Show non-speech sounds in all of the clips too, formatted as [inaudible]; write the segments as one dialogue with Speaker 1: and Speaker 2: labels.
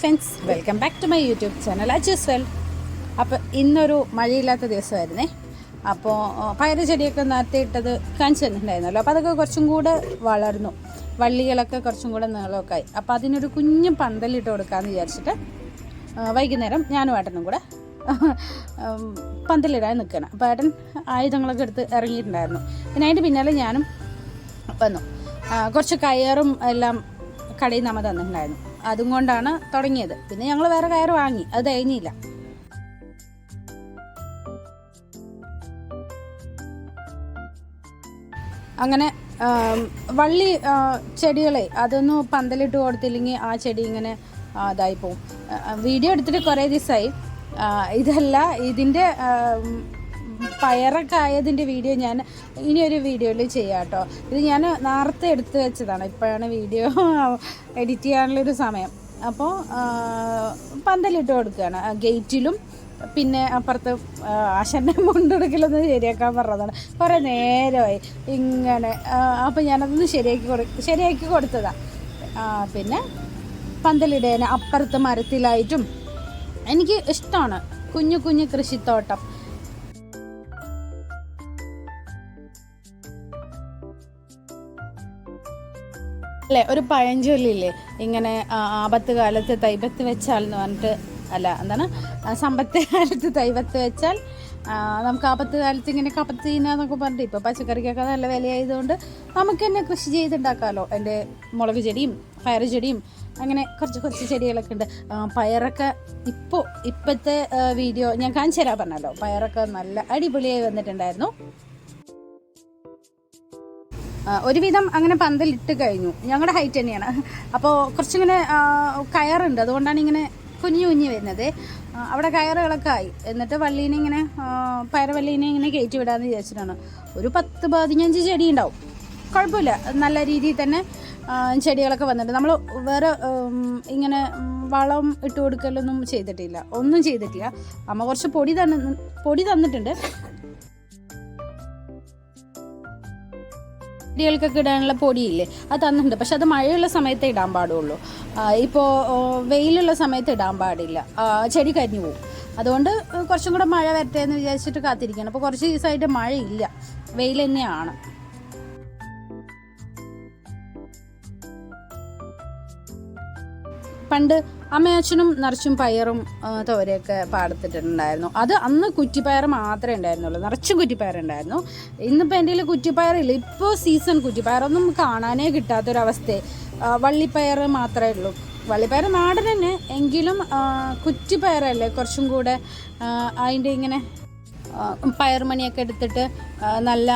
Speaker 1: Friends welcome back to my YouTube channel Ajas well അപ്പോൾ ഇന്നൊരു മഴയില്ലാത്ത ദിവസമായിരുന്നേ. അപ്പോൾ പയറ് ചെടിയൊക്കെ നേരത്തെ ഇട്ടത് കാണിച്ചു അപ്പോൾ അതൊക്കെ കുറച്ചും കൂടെ വളർന്നു. വള്ളികളൊക്കെ കുറച്ചും കൂടെ നീളമൊക്കെ ആയി. അപ്പോൾ അതിനൊരു കുഞ്ഞു പന്തലിട്ട് കൊടുക്കാമെന്ന് വിചാരിച്ചിട്ട് വൈകുന്നേരം ഞാനും ഏട്ടനും കൂടെ പന്തലിടാൻ നിൽക്കണം അപ്പോൾ ഏട്ടൻ ആയുധങ്ങളൊക്കെ എടുത്ത് ഇറങ്ങിയിട്ടുണ്ടായിരുന്നു. പിന്നെ അതിന്റെ പിന്നാലെ ഞാനും വന്നു. കുറച്ച് കയറും എല്ലാം കടയിൽ നിന്ന് നമ്മൾ തന്നിട്ടുണ്ടായിരുന്നു. അതും കൊണ്ടാണ് തുടങ്ങിയത്. പിന്നെ ഞങ്ങൾ വേറെ കയർ വാങ്ങി. അത് കഴിഞ്ഞില്ല. അങ്ങനെ വള്ളി ചെടികളെ അതൊന്നും പന്തലിട്ട് കൊടുത്തില്ലെങ്കിൽ ആ ചെടി ഇങ്ങനെ ഇതായി പോവും വീഡിയോ എടുത്തിട്ട് കുറേ ദിവസമായി. ഇതല്ല ഇതിന്റെ പയറൊക്കെ ആയതിന്റെ വീഡിയോ ഞാൻ ഇനിയൊരു വീഡിയോയിൽ ചെയ്യാം കേട്ടോ ഇത് ഞാൻ നേരത്തെ എടുത്തു വെച്ചതാണ്. ഇപ്പോഴാണ് വീഡിയോ എഡിറ്റ് ചെയ്യാനുള്ളൊരു സമയം. അപ്പോൾ പന്തലിട്ട് കൊടുക്കുകയാണ്. ഗേറ്റിലും പിന്നെ അപ്പുറത്ത് ആശന്റെ മുണ്ടെടുക്കലൊന്ന് ശരിയാക്കാൻ പറഞ്ഞതാണ്. കുറേ നേരമായി ഇങ്ങനെ അപ്പോൾ ഞാനതൊന്ന് ശരിയാക്കി കൊടു ശരിയാക്കി കൊടുത്തതാണ് പിന്നെ പന്തലിടേനെ അപ്പുറത്ത് മരത്തിലായിട്ടും എനിക്ക് ഇഷ്ടമാണ്. കുഞ്ഞു കുഞ്ഞു കൃഷിത്തോട്ടം. അല്ലേ? ഒരു പഴഞ്ചൊല്ലില്ലേ? ഇങ്ങനെ ആപത്ത് കാലത്ത് തൈപത്ത് വെച്ചാൽ എന്ന് പറഞ്ഞിട്ട് അല്ല എന്താണ്? സമ്പത്ത് കാലത്ത് തൈപത്ത് വെച്ചാൽ നമുക്ക് ആപത്ത് കാലത്ത് ഇങ്ങനെ കപ്പത്ത് ചെയ്യുന്നതെന്നൊക്കെ പറഞ്ഞിട്ട് ഇപ്പോൾ പച്ചക്കറിക്കൊക്കെ നല്ല വിലയായതുകൊണ്ട് നമുക്ക് തന്നെ കൃഷി ചെയ്തുണ്ടാക്കാമല്ലോ എന്റെ മുളക് ചെടിയും പയർ ചെടിയും അങ്ങനെ കുറച്ച് കുറച്ച് ചെടികളൊക്കെ ഉണ്ട്. പയറൊക്കെ ഇപ്പോൾ ഇപ്പോഴത്തെ വീഡിയോ ഞാൻ കാണിച്ചു തരാൻ പറഞ്ഞല്ലോ. പയറൊക്കെ നല്ല അടിപൊളിയായി വന്നിട്ടുണ്ടായിരുന്നു. ഒരുവിധം അങ്ങനെ പന്തലിട്ട് കഴിഞ്ഞു. ഞങ്ങളുടെ ഹൈറ്റ് തന്നെയാണ്. അപ്പോൾ കുറച്ചിങ്ങനെ കയറുണ്ട്. അതുകൊണ്ടാണ് ഇങ്ങനെ കുഞ്ഞു കുഞ്ഞു വരുന്നത്. അവിടെ കയറുകളൊക്കെ ആയി. എന്നിട്ട് വള്ളീനെ ഇങ്ങനെ ആ, പയറുവള്ളീനെ ഇങ്ങനെ കയറ്റി വിടാമെന്ന് വിചാരിച്ചിട്ടാണ്. ഒരു പത്ത് പതിനഞ്ച് ചെടി ഉണ്ടാവും. കുഴപ്പമില്ല. നല്ല രീതിയിൽ തന്നെ ചെടികളൊക്കെ വന്നിട്ട്. നമ്മൾ വേറെ ഇങ്ങനെ വളം ഇട്ട് കൊടുക്കലൊന്നും ചെയ്തിട്ടില്ല. ഒന്നും ചെയ്തിട്ടില്ല. അമ്മ കുറച്ച് പൊടി തന്ന പൊടി തന്നിട്ടുണ്ട്. ചെടികൾക്കൊക്കെ ഇടാനുള്ള പൊടിയില്ലേ? അത് തന്നിട്ടുണ്ട്. പക്ഷെ അത് മഴയുള്ള സമയത്തെ ഇടാൻ പാടുള്ളൂ. ഇപ്പോൾ വെയിലുള്ള സമയത്ത് ഇടാൻ പാടില്ല. ചെടി കരിഞ്ഞു പോകും അതുകൊണ്ട് കുറച്ചും കൂടെ മഴ വരട്ടെ എന്ന് വിചാരിച്ചിട്ട് കാത്തിരിക്കണം അപ്പോൾ കുറച്ച് ദിവസമായിട്ട് മഴയില്ല. വെയിൽ തന്നെയാണ്. പണ്ട് അമ്മയച്ഛനും നിറച്ചും പയറും തോരയൊക്കെ പാടത്തിട്ടുണ്ടായിരുന്നു. അത് അന്ന് കുറ്റിപ്പയർ മാത്രമേ ഉണ്ടായിരുന്നുള്ളൂ. നിറച്ചും കുറ്റിപ്പയർ ഉണ്ടായിരുന്നു. ഇന്നിപ്പോൾ എന്റെ കയ്യിൽ കുറ്റിപ്പയറില്ല. ഇപ്പോൾ സീസൺ കുറ്റിപ്പയറൊന്നും കാണാനേ കിട്ടാത്തൊരവസ്ഥ വള്ളിപ്പയർ മാത്രമേ ഉള്ളൂ. വള്ളിപ്പയർ നാടൻ തന്നെ. എങ്കിലും കുറ്റിപ്പയറല്ലേ കുറച്ചും കൂടെ അതിന്റെ ഇങ്ങനെ പയർമണിയൊക്കെ എടുത്തിട്ട് നല്ല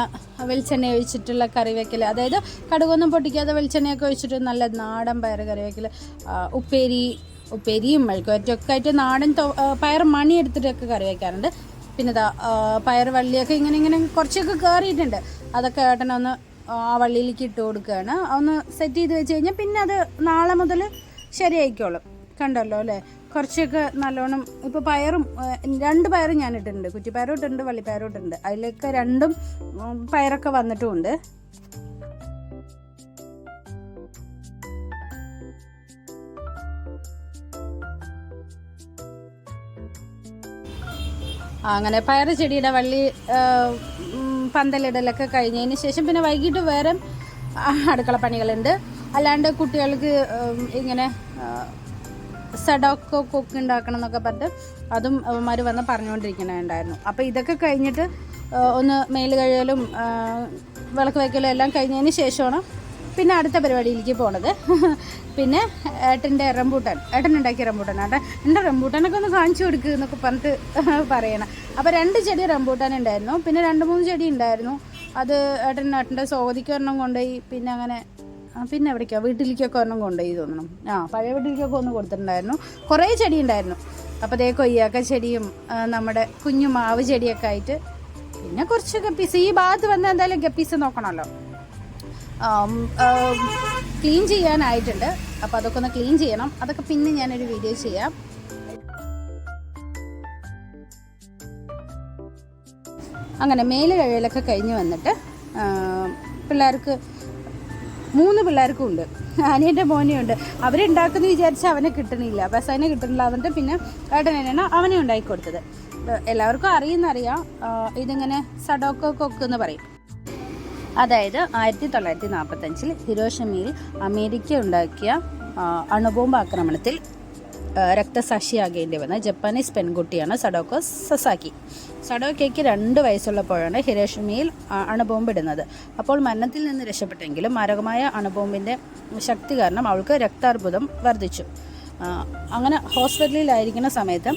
Speaker 1: വെളിച്ചെണ്ണ ഒഴിച്ചിട്ടുള്ള കറി വെക്കൽ അതായത് കടുകൊന്നും പൊട്ടിക്കാതെ വെളിച്ചെണ്ണയൊക്കെ ഒഴിച്ചിട്ട് നല്ല നാടൻ പയർ കറി വെക്കൽ ഉപ്പേരി ഉപ്പേരിയും മെഴുക്കുവരറ്റൊക്കെ ആയിട്ട് നാടൻ പയർ മണി എടുത്തിട്ടൊക്കെ കറി വയ്ക്കാറുണ്ട് പിന്നെ ഇതാ പയർ വള്ളിയൊക്കെ ഇങ്ങനെ ഇങ്ങനെ കുറച്ചൊക്കെ കയറിയിട്ടുണ്ട് അതൊക്കെ ഏട്ടനൊന്ന് ആ വള്ളിയിലേക്ക് ഇട്ട് കൊടുക്കുകയാണ്. ഒന്ന് സെറ്റ് ചെയ്ത് വെച്ച് കഴിഞ്ഞാൽ പിന്നെ അത് നാളെ മുതൽ ശരിയായിക്കോളും. കണ്ടല്ലോ അല്ലേ? കുറച്ചൊക്കെ നല്ലോണം ഇപ്പോൾ പയറും രണ്ട് പയറും ഞാൻ ഇട്ടിട്ടുണ്ട്. കുറ്റിപ്പയറും ഇട്ടിട്ടുണ്ട് വള്ളിപ്പയറും ഇട്ടിട്ടുണ്ട്. അതിലൊക്കെ രണ്ടും പയറൊക്കെ വന്നിട്ടുമുണ്ട്. അങ്ങനെ പയറ് ചെടിയുടെ വള്ളി പന്തലിടലൊക്കെ കഴിഞ്ഞതിന് ശേഷം പിന്നെ വൈകിട്ട് വേറെ അടുക്കള പണികളുണ്ട്. അല്ലാണ്ട് കുട്ടികൾക്ക് ഇങ്ങനെ സഡോക്കോ കൊക്ക് ഉണ്ടാക്കണം എന്നൊക്കെ പറഞ്ഞിട്ട് അതും അവന്മാർ വന്ന് പറഞ്ഞുകൊണ്ടിരിക്കണുണ്ടായിരുന്നു അപ്പോൾ ഇതൊക്കെ കഴിഞ്ഞിട്ട് ഒന്ന് മേൽ കഴിയലും വിളക്ക് വയ്ക്കലും എല്ലാം കഴിഞ്ഞതിന് ശേഷമാണ് പിന്നെ അടുത്ത പരിപാടിയിലേക്ക് പോണത്. പിന്നെ ഏട്ടന്റെ റംബൂട്ടാൻ. ഏട്ടൻ ഉണ്ടാക്കിയ റംബൂട്ടാൻ. ഏട്ടൻ എന്റെ റംബൂട്ടാനൊക്കെ ഒന്ന് കാണിച്ചു കൊടുക്കുക എന്നൊക്കെ പറഞ്ഞിട്ട് പറയണം. അപ്പോൾ രണ്ട് ചെടി റംബൂട്ടാൻ ഉണ്ടായിരുന്നു. പിന്നെ രണ്ട് മൂന്ന് ചെടി ഉണ്ടായിരുന്നു. അത് ഏട്ടൻ ഏട്ടന്റെ സോതിക്ക് ഒരെണ്ണം കൊണ്ടുപോയി. പിന്നെ അങ്ങനെ പിന്നെ എവിടേക്കാ? വീട്ടിലേക്കൊക്കെ ഒരെണ്ണം കൊണ്ടുപോയി തോന്നണം ആ പഴയ വീട്ടിലേക്കൊക്കെ ഒന്ന് കൊടുത്തിട്ടുണ്ടായിരുന്നു. കുറേ ചെടി ഉണ്ടായിരുന്നു. അപ്പോൾ അതേ കൊയ്യാക്ക ചെടിയും നമ്മുടെ കുഞ്ഞു മാവ് ചെടിയൊക്കെ ആയിട്ട് പിന്നെ കുറച്ച് ഗപ്പീസ് ഈ ഭാഗത്ത് വന്ന് എന്തായാലും ഗപ്പീസ് നോക്കണമല്ലോ. ക്ലീൻ ചെയ്യാനായിട്ടുണ്ട്. അപ്പോൾ അതൊക്കെ ഒന്ന് ക്ലീൻ ചെയ്യണം. അതൊക്കെ പിന്നെ ഞാനൊരു വീഡിയോ ചെയ്യാം. അങ്ങനെ മേൽ കഴിയലൊക്കെ കഴിഞ്ഞ് വന്നിട്ട് പിള്ളേർക്ക് മൂന്ന് പിള്ളേർക്കും ഉണ്ട്. അനിയന്റെ മോനെയുണ്ട് അവരുണ്ടാക്കുന്നു വിചാരിച്ചാൽ അവനെ കിട്ടണില്ല. ബസാനെ കിട്ടണില്ല. എന്നിട്ട് പിന്നെ ഏട്ടൻ തന്നെയാണ് അവനെ ഉണ്ടാക്കി കൊടുത്തത്. എല്ലാവർക്കും അറിയുന്നറിയാം. ഇതിങ്ങനെ സഡോക്കോ കൊക്ക് എന്ന് പറയും. അതായത് ആയിരത്തി തൊള്ളായിരത്തി നാൽപ്പത്തഞ്ചിൽ ഹിരോഷമയിൽ അമേരിക്ക ഉണ്ടാക്കിയ അണുബോംബ് ആക്രമണത്തിൽ രക്തസാക്ഷിയാകേണ്ടി വന്ന ജപ്പാനീസ് പെൺകുട്ടിയാണ് സഡോക്കോ സസാക്കി. സഡോക്കയ്ക്ക് രണ്ട് വയസ്സുള്ളപ്പോഴാണ് ഹിരോഷിമയിൽ ആ, അണുബോംബ് ഇടുന്നത് അപ്പോൾ മരണത്തിൽ നിന്ന് രക്ഷപ്പെട്ടെങ്കിലും മാരകമായ അണുബോംബിന്റെ ശക്തി കാരണം അവൾക്ക് രക്താർബുദം വർദ്ധിച്ചു. അങ്ങനെ ഹോസ്പിറ്റലിലായിരിക്കുന്ന സമയത്ത്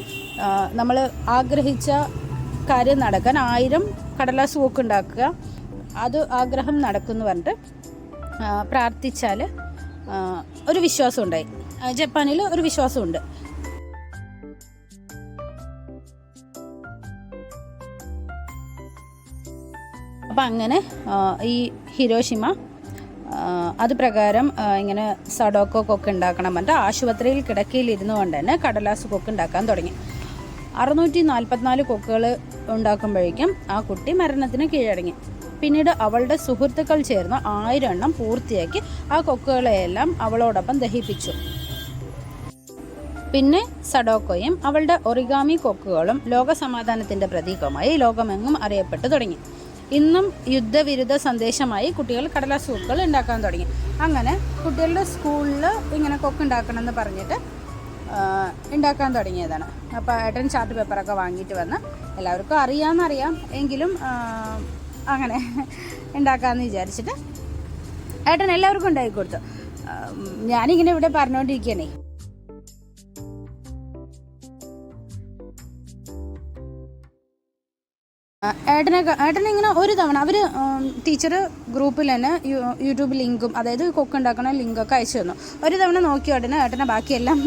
Speaker 1: നമ്മൾ ആഗ്രഹിച്ച കാര്യം നടക്കാൻ ആയിരം കടലാസ് പൂക്ക് ഉണ്ടാക്കുക അത് ആഗ്രഹം നടക്കുന്നു പറഞ്ഞിട്ട് പ്രാർത്ഥിച്ചാൽ ഒരു വിശ്വാസം ഉണ്ടായി ജപ്പാനിൽ ഒരു വിശ്വാസമുണ്ട്. അപ്പം അങ്ങനെ ഈ ഹിരോഷിമ അത് പ്രകാരം ഇങ്ങനെ സഡോക്കോ കൊക്ക് ഉണ്ടാക്കണം പറഞ്ഞിട്ട് ആശുപത്രിയിൽ കിടക്കയിൽ ഇരുന്നു കൊണ്ട് തന്നെ കടലാസ് കൊക്ക് ഉണ്ടാക്കാൻ തുടങ്ങി. അറുന്നൂറ്റി നാൽപ്പത്തിനാല് കൊക്കുകൾ ഉണ്ടാക്കുമ്പോഴേക്കും ആ കുട്ടി മരണത്തിന് കീഴടങ്ങി. പിന്നീട് അവളുടെ സുഹൃത്തുക്കൾ ചേർന്ന് ആയിരം എണ്ണം പൂർത്തിയാക്കി ആ കൊക്കുകളെയെല്ലാം അവളോടൊപ്പം ദഹിപ്പിച്ചു. പിന്നെ സഡോക്കോയും അവളുടെ ഒറിഗാമി കൊക്കുകളും ലോകസമാധാനത്തിന്റെ പ്രതീകമായി ലോകമെങ്ങും അറിയപ്പെട്ടു തുടങ്ങി. ഇന്നും യുദ്ധവിരുദ്ധ സന്ദേശമായി കുട്ടികൾ കടലാസ് കൊക്കുകൾ ഉണ്ടാക്കാൻ തുടങ്ങി. അങ്ങനെ കുട്ടികളുടെ സ്കൂളിൽ ഇങ്ങനെ കൊക്ക് ഉണ്ടാക്കണം എന്ന് പറഞ്ഞിട്ട് ഉണ്ടാക്കാൻ തുടങ്ങിയതാണ്. അപ്പോൾ ഏട്ടൻ ചാർട്ട് പേപ്പറൊക്കെ വാങ്ങിയിട്ട് വന്ന് എല്ലാവർക്കും അറിയാമെന്നറിയാം എങ്കിലും അങ്ങനെ ഉണ്ടാക്കാമെന്ന് വിചാരിച്ചിട്ട് ഏട്ടൻ എല്ലാവർക്കും ഉണ്ടാക്കി കൊടുത്തു. ഞാനിങ്ങനെ ഇവിടെ പറഞ്ഞുകൊണ്ടിരിക്കുകയാണേ ഏട്ടനെ ഏട്ടനിങ്ങനെ ഒരു തവണ അവർ ടീച്ചർ ഗ്രൂപ്പിൽ തന്നെ യൂട്യൂബ് ലിങ്കും അതായത് കൊക്ക് ഉണ്ടാക്കണ ലിങ്കൊക്കെ അയച്ചു തന്നു. ഒരു തവണ നോക്കിയ ഉടനെ ഏട്ടനെ ബാക്കിയെല്ലാം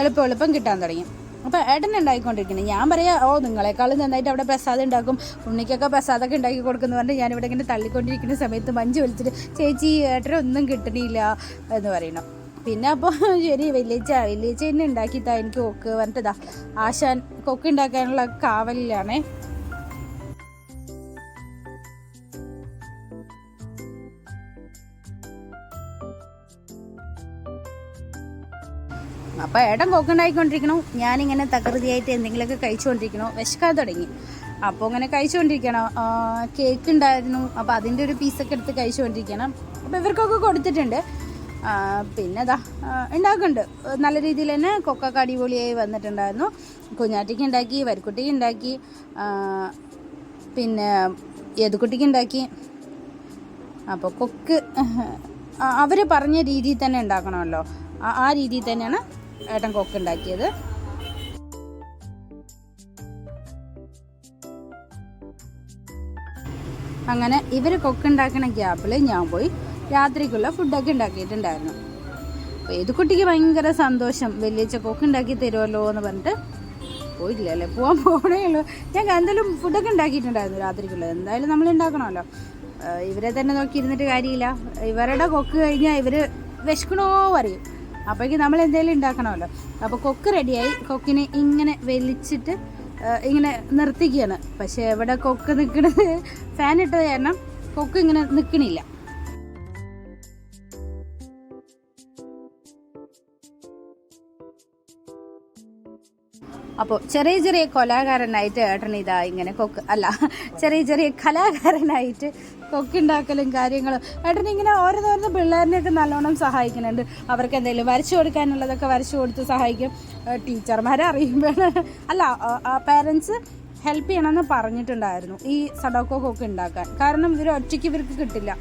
Speaker 1: എളുപ്പം എളുപ്പം കിട്ടാൻ തുടങ്ങി. അപ്പോൾ ഏട്ടൻ ഉണ്ടാക്കിക്കൊണ്ടിരിക്കുന്നത് ഞാൻ പറയാ ഓ നിങ്ങളെക്കാളും നന്നായിട്ട് അവിടെ പ്രസാദം ഉണ്ടാക്കും. ഉണ്ണിക്കൊക്കെ പ്രസാദമൊക്കെ ഉണ്ടാക്കി കൊടുക്കുന്നു. പറഞ്ഞിട്ട് ഞാനിവിടെ ഇങ്ങനെ തള്ളിക്കൊണ്ടിരിക്കുന്ന സമയത്ത് മഞ്ച് വിളിച്ചിട്ട് ചേച്ചി ഏട്ടനൊന്നും കിട്ടണില്ല എന്ന് പറയണം പിന്നെ അപ്പോൾ ശരി വലിയച്ച വലിയച്ച എന്നെ ഉണ്ടാക്കിത്താ എനിക്ക് കൊക്ക് പറഞ്ഞിട്ടതാ. ആശാൻ കൊക്ക് ഉണ്ടാക്കാനുള്ള കാവലിലാണേ. അപ്പോൾ ഏട്ടൻ കൊക്കുണ്ടായിക്കൊണ്ടിരിക്കണു. ഞാനിങ്ങനെ തകൃതിയായിട്ട് എന്തെങ്കിലുമൊക്കെ കഴിച്ചുകൊണ്ടിരിക്കണു. വിശക്കാൻ തുടങ്ങി. അപ്പോൾ ഇങ്ങനെ കഴിച്ചുകൊണ്ടിരിക്കണം. കേക്ക് ഉണ്ടായിരുന്നു. അപ്പോൾ അതിന്റെ ഒരു പീസൊക്കെ എടുത്ത് കഴിച്ചുകൊണ്ടിരിക്കണം. അപ്പോൾ ഇവർക്കൊക്കെ കൊടുത്തിട്ടുണ്ട്. പിന്നെ ഇതാ ഉണ്ടാക്കുന്നുണ്ട്. നല്ല രീതിയിൽ തന്നെ കൊക്കൊക്കെ അടിപൊളിയായി വന്നിട്ടുണ്ടായിരുന്നു. കുഞ്ഞാറ്റിക്ക് ഉണ്ടാക്കി വരിക്കുട്ടിക്ക് ഉണ്ടാക്കി പിന്നെ ഏതുകുട്ടിക്ക് ഉണ്ടാക്കി. അപ്പോൾ കൊക്ക് അവർ പറഞ്ഞ രീതിയിൽ തന്നെ ഉണ്ടാക്കണമല്ലോ. ആ രീതിയിൽ തന്നെയാണ് ഏട്ടൻ കൊക്ക് ഉണ്ടാക്കിയത്. അങ്ങനെ ഇവർ കൊക്കുണ്ടാക്കണ ഗ്യാപ്പിൽ ഞാൻ പോയി രാത്രിക്കുള്ള ഫുഡൊക്കെ ഉണ്ടാക്കിയിട്ടുണ്ടായിരുന്നു. അപ്പോൾ ഏത് കുട്ടിക്ക് ഭയങ്കര സന്തോഷം? വലിയച്ച കൊക്കുണ്ടാക്കി തരുമല്ലോ എന്ന് പറഞ്ഞിട്ട് പോയില്ല അല്ലേ? പോകാൻ പോകണേ ഉള്ളൂ. ഞാൻ എന്തായാലും ഫുഡൊക്കെ ഉണ്ടാക്കിയിട്ടുണ്ടായിരുന്നു രാത്രിക്കുള്ളത് എന്തായാലും നമ്മൾ ഉണ്ടാക്കണമല്ലോ. ഇവരെ തന്നെ നോക്കിയിരുന്നിട്ട് കാര്യമില്ല. ഇവരുടെ കൊക്ക് കഴിഞ്ഞാൽ ഇവർ വിശക്കണോ പറയും അപ്പോഴേക്കും നമ്മൾ എന്തെങ്കിലും ഉണ്ടാക്കണമല്ലോ. അപ്പോൾ കൊക്ക് റെഡിയായി കൊക്കിനെ ഇങ്ങനെ വലിച്ചിട്ട് ഇങ്ങനെ നിർത്തിക്കുകയാണ്. പക്ഷേ എവിടെ കൊക്ക് നിൽക്കുന്നത് ഫാൻ ഇട്ടത് കാരണം കൊക്ക് ഇങ്ങനെ നിൽക്കണില്ല അപ്പോൾ ചെറിയ ചെറിയ കൊലാകാരനായിട്ട് ഏട്ടൻ ഇതാ ഇങ്ങനെ കൊക്ക് അല്ല ചെറിയ ചെറിയ കലാകാരനായിട്ട് കൊക്കുണ്ടാക്കലും കാര്യങ്ങളും. ഏട്ടൻ ഇങ്ങനെ ഓരോന്നോരോന്ന് പിള്ളേരിനെയൊക്കെ നല്ലോണം സഹായിക്കുന്നുണ്ട്. അവർക്ക് എന്തെങ്കിലും വരച്ചു കൊടുക്കാനുള്ളതൊക്കെ വരച്ചു കൊടുത്ത് സഹായിക്കും. ടീച്ചർമാരെ അറിയുമ്പോൾ അല്ല പേരൻസ് ഹെൽപ്പ് ചെയ്യണമെന്ന് പറഞ്ഞിട്ടുണ്ടായിരുന്നു ഈ സഡോക്കോ കൊക്ക് ഉണ്ടാക്കാൻ. കാരണം ഇവർ ഒറ്റയ്ക്ക് ഇവർക്ക് കിട്ടില്ല.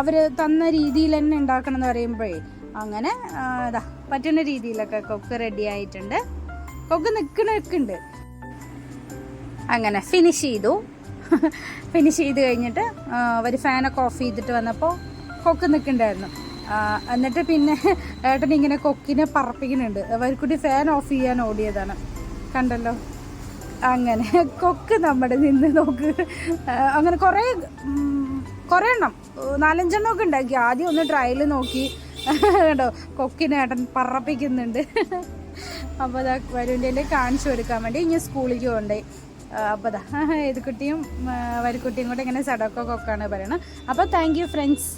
Speaker 1: അവർ തന്ന രീതിയിൽ തന്നെ ഉണ്ടാക്കണം എന്ന് പറയുമ്പോഴേ അങ്ങനെ ഇതാ പറ്റുന്ന രീതിയിലൊക്കെ കൊക്ക് റെഡി ആയിട്ടുണ്ട്. കൊക്ക് നിൽക്കണൊക്കെ അങ്ങനെ ഫിനിഷ് ചെയ്തു. ഫിനിഷ് ചെയ്ത് കഴിഞ്ഞിട്ട് ഒരു ഫാനൊക്കെ ഓഫ് ചെയ്തിട്ട് വന്നപ്പോൾ കൊക്ക് നിൽക്കണ്ടായിരുന്നു എന്നിട്ട് പിന്നെ ഏട്ടൻ ഇങ്ങനെ കൊക്കിനെ പറപ്പിക്കുന്നുണ്ട്. അവർക്കുട്ടി ഫാൻ ഓഫ് ചെയ്യാൻ ഓടിയതാണ്. കണ്ടല്ലോ? അങ്ങനെ. കൊക്ക് നമ്മുടെ നിന്ന് നോക്ക്. അങ്ങനെ കുറേ കുറേ എണ്ണം. നാലഞ്ചെണ്ണം ഒക്കെ ഉണ്ടാക്കി. ആദ്യം ഒന്ന് ട്രയൽ നോക്കി. കേട്ടോ കൊക്കിനെ ഏട്ടൻ പറപ്പിക്കുന്നുണ്ട്. അപ്പോൾ അതാ വരുവിന്റെ കാണിച്ചു കൊടുക്കാൻ വേണ്ടി ഇനി സ്കൂളിലേക്ക് കൊണ്ടുപോയി അപ്പോൾ അതാ ഏത് [laughs] കുട്ടിയും വരിക്കുട്ടിയും കൂടെ ഇങ്ങനെ സടക്ക ഒക്കെയാണ് പറയണത് അപ്പോൾ താങ്ക് യു ഫ്രണ്ട്സ്